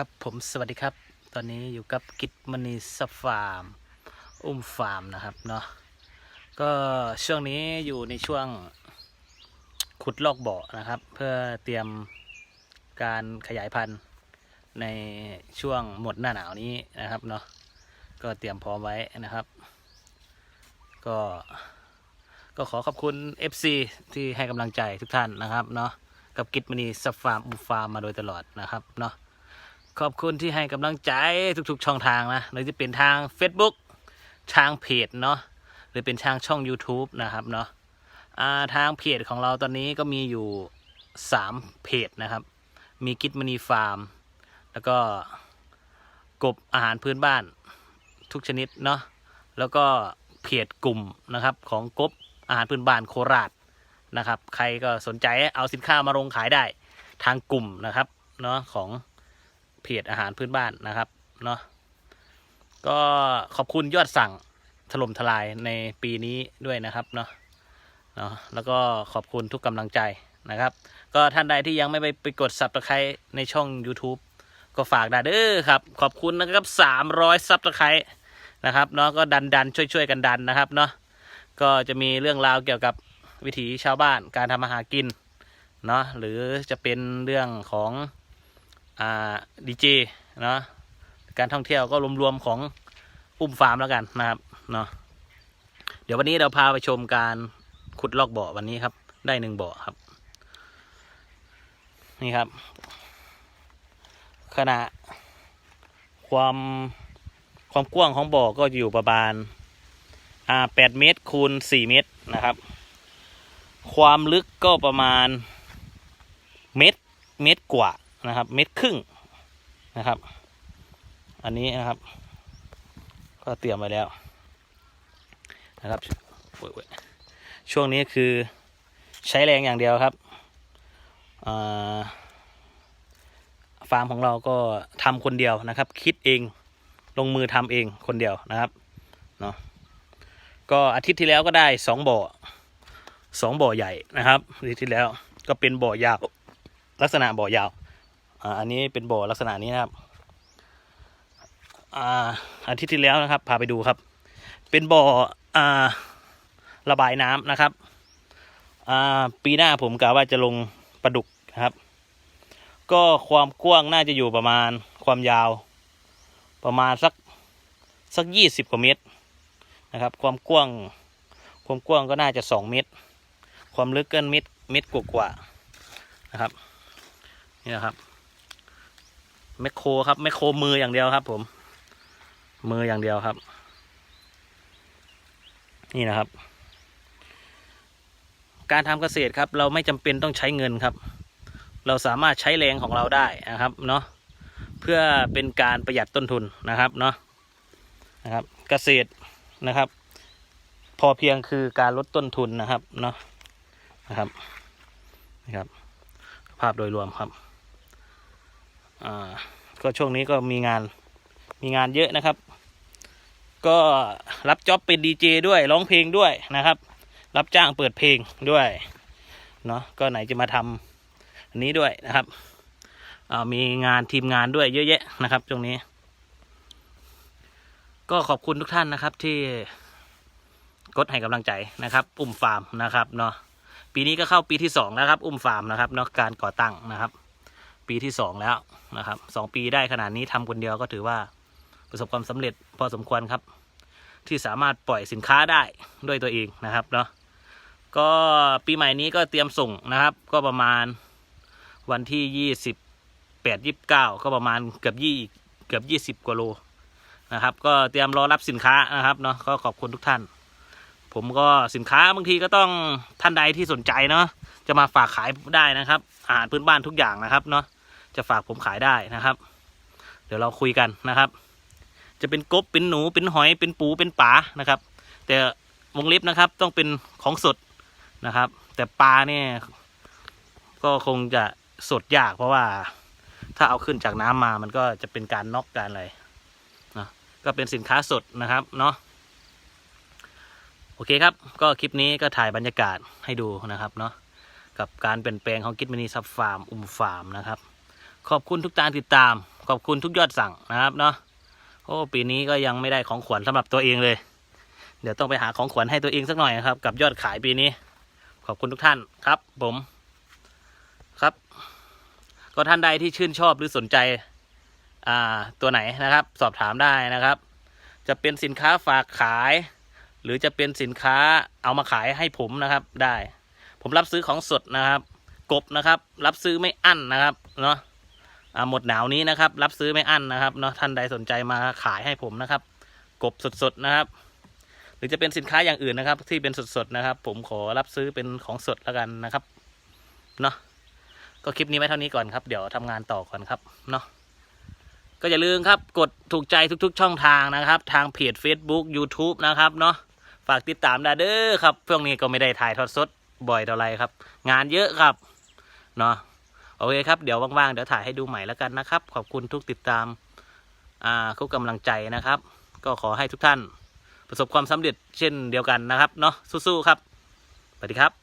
ครับผมสวัสดีครับ ตอนนี้อยู่กับกิจมณีสฟาร์ม อุ้มฟาร์มนะครับเนาะก็ช่วงนี้อยู่ในช่วงขุดลอกบ่อนะครับ เพื่อเตรียมการขยายพันธุ์ในช่วงหมดหน้าหนาวนี้นะครับเนาะก็เตรียมพร้อมไว้นะครับ ก็ก็ขอขอบคุณ FC ที่ให้กำลังใจทุกท่านนะครับเนาะกับกิจมณีสฟาร์มอุ้มฟาร์มมาโดยตลอดนะครับเนาะ ขอบคุณที่ให้กำลังใจทุกๆ ช่องทางนะหรือจะเป็นทาง Facebook ทางเพจเนาะหรือเป็นทางช่อง YouTube นะครับเนาะอ่าทางเพจของเราตอนนี้ก็มีอยู่ 3 เพจนะครับ มีกิจมณีฟาร์ม แล้วก็กบอาหารพื้นบ้านทุกชนิดเนาะแล้วก็เพจกลุ่มนะครับของกบอาหารพื้นบ้านโคราชนะครับ ใครก็สนใจเอาสินค้ามาลงขายได้ทางกลุ่มนะครับเนาะของ เพจอาหารพื้นบ้านนะครับเนาะก็ขอบคุณยอดสั่งถล่มทลายในปีนี้ด้วยนะครับเนาะเนาะแล้วก็ขอบคุณทุกกำลังใจนะครับ ก็ท่านใดที่ยังไม่ไปไปกด subscribe ในช่อง YouTube ก็ฝากได้เด้อครับ ขอบคุณนะครับ 300 subscribe นะครับเนาะก็ดันดันช่วยช่วยๆกันดันนะครับเนาะก็จะมีเรื่องราวเกี่ยวกับวิถีชาวบ้านการทำอาหารกินเนาะหรือจะเป็นเรื่องของ อ่าดีเจเนาะการท่องเที่ยวก็รวมๆของอุ้มฟาร์มแล้วกันนะครับเนาะเดี๋ยววันนี้เราพาไปชมการขุดลอกบ่อวันนี้ครับ ได้หนึ่งบ่อครับ นี่ครับขณะความความกว้างของบ่อก็อยู่ประมาณอ่าแปดเมตรคูณสี่เมตรนะครับ ความลึกก็ประมาณเมตรเมตรกว่า นะครับ เมตรครึ่งนะครับ อันนี้นะครับ ก็เตรียมไว้แล้วนะครับช่วงนี้คือใช้แรงอย่างเดียวครับฟาร์มของเราก็ทำคนเดียวนะครับ คิดเองลงมือทำเองคนเดียวนะครับเนาะก็อาทิตย์ที่แล้วก็ได้สองบ่อสองบ่อใหญ่นะครับอาทิตย์ที่แล้วก็เป็นบ่อยาว ลักษณะบ่อยาว อ่าอันนี้เป็นบ่อลักษณะนี้นะครับอ่าอาทิตย์ที่แล้วนะครับ พาไปดูครับ เป็นบ่ออ่าระบายน้ำนะครับอ่าปีหน้าผมกะว่าจะลงปลาดุกนะครับ ก็ความกว้างน่าจะอยู่ประมาณความยาว ประมาณสักสักยี่สิบกว่าเมตรนะครับ ความกว้าง ความกว้างก็น่าจะสองเมตร ความลึกเก็เมตรเมตรกว่าๆนะครับนี่นะครับ แมคโครครับแมคโครมืออย่างเดียวครับ ผม มืออย่างเดียวครับ นี่นะครับ การทำเกษตรครับ เราไม่จำเป็นต้องใช้เงินครับ เราสามารถใช้แรงของเราได้นะครับ เนาะเพื่อเป็นการประหยัดต้นทุนนะครับเนาะนะครับ เกษตรนะครับ พอเพียงคือการลดต้นทุนนะครับเนาะนะครับนะครับ ภาพโดยรวมครับ อ่าก็ช่วงนี้ก็มีงานมีงานเยอะนะครับ ก็รับจ็อบเป็นดีเจด้วยร้องเพลงด้วยนะครับ รับจ้างเปิดเพลงด้วยเนาะก็ไหนจะมาทำอันนี้ด้วยนะครับมีงานทีมงานด้วยเยอะแยะนะครับช่วงนี้ ก็ขอบคุณทุกท่านนะครับที่กดให้กำลังใจนะครับ อุ้มฟาร์มนะครับเนาะปีนี้ก็เข้าปีที่สองแล้วครับ อุ้มฟาร์มนะครับเนาะการก่อตั้งนะครับ ปีที่สองแล้วนะครับสองปีได้ขนาดนี้ทำคนเดียวก็ถือว่าประสบความสำเร็จพอสมควรครับ ที่สามารถปล่อยสินค้าได้ด้วยตัวเองนะครับเนาะก็ปีใหม่นี้ก็เตรียมส่งนะครับ ก็ประมาณวันที่ยี่สิบแปดยี่สิบเก้าก็ประมาณเกือบยี่เกือบยี่สิบกว่าโลนะครับ ก็เตรียมรอรับสินค้านะครับเนาะก็ขอบคุณทุกท่าน ผมก็สินค้าบางทีก็ต้องท่านใดที่สนใจเนาะจะมาฝากขายได้นะครับ อาหารพื้นบ้านทุกอย่างนะครับเนาะ จะฝากผมขายได้นะครับ เดี๋ยวเราคุยกันนะครับ จะเป็นกบเป็นหนูเป็นหอยเป็นปูเป็นปลานะครับ แต่วงเล็บนะครับต้องเป็นของสดนะครับ แต่ปลาเนี่ยก็คงจะสดยาก เพราะว่าถ้าเอาขึ้นจากน้ำมามันก็จะเป็นการน็อกการอะไรนะก็เป็นสินค้าสดนะครับเนาะโอเคครับ ก็คลิปนี้ก็ถ่ายบรรยากาศให้ดูนะครับเนาะกับการเปลี่ยนแปลงของกิจมินีซับฟาร์ม อุ้มฟาร์มนะครับ ขอบคุณทุกการติดตาม ขอบคุณทุกยอดสั่งนะครับเนาะโอ้ปีนี้ก็ยังไม่ได้ของขวัญสำหรับตัวเองเลย เดี๋ยวต้องไปหาของขวัญให้ตัวเองสักหน่อยครับ กับยอดขายปีนี้ ขอบคุณทุกท่านครับ ผมครับ ก็ท่านใดที่ชื่นชอบหรือสนใจอ่าตัวไหนนะครับ สอบถามได้นะครับ จะเป็นสินค้าฝากขาย หรือจะเป็นสินค้าเอามาขายให้ผมนะครับได้ ผมรับซื้อของสดนะครับ กบนะครับ รับซื้อไม่อั้นนะครับเนาะ หมดหนาวนี้นะครับ รับซื้อไม่อั้นนะครับเนาะท่านใดสนใจมาขายให้ผมนะครับ กบสดๆนะครับ หรือจะเป็นสินค้าอย่างอื่นนะครับ ที่เป็นสดๆนะครับ ผมขอรับซื้อเป็นของสดแล้วกันนะครับเนาะก็คลิปนี้ไว้เท่านี้ก่อนครับ เดี๋ยวทำงานต่อก่อนครับเนาะก็อย่าลืมครับ กดถูกใจทุกๆ ช่องทางนะครับ ทางเพจ Facebook YouTube นะครับเนาะฝากติดตามด้เด้อครับช่วงนี้ก็ไม่ได้ถ่ายทอดสดบ่อยเท่าไรครับ งานเยอะครับเนาะ โอเคครับ เดี๋ยวว่างๆ เดี๋ยวถ่ายให้ดูใหม่แล้วกันนะครับ ขอบคุณทุกติดตามอ่าทุกกำลังใจนะครับ ก็ขอให้ทุกท่านประสบความสำเร็จเช่นเดียวกันนะครับเนาะสู้ๆครับสวัสดีครับ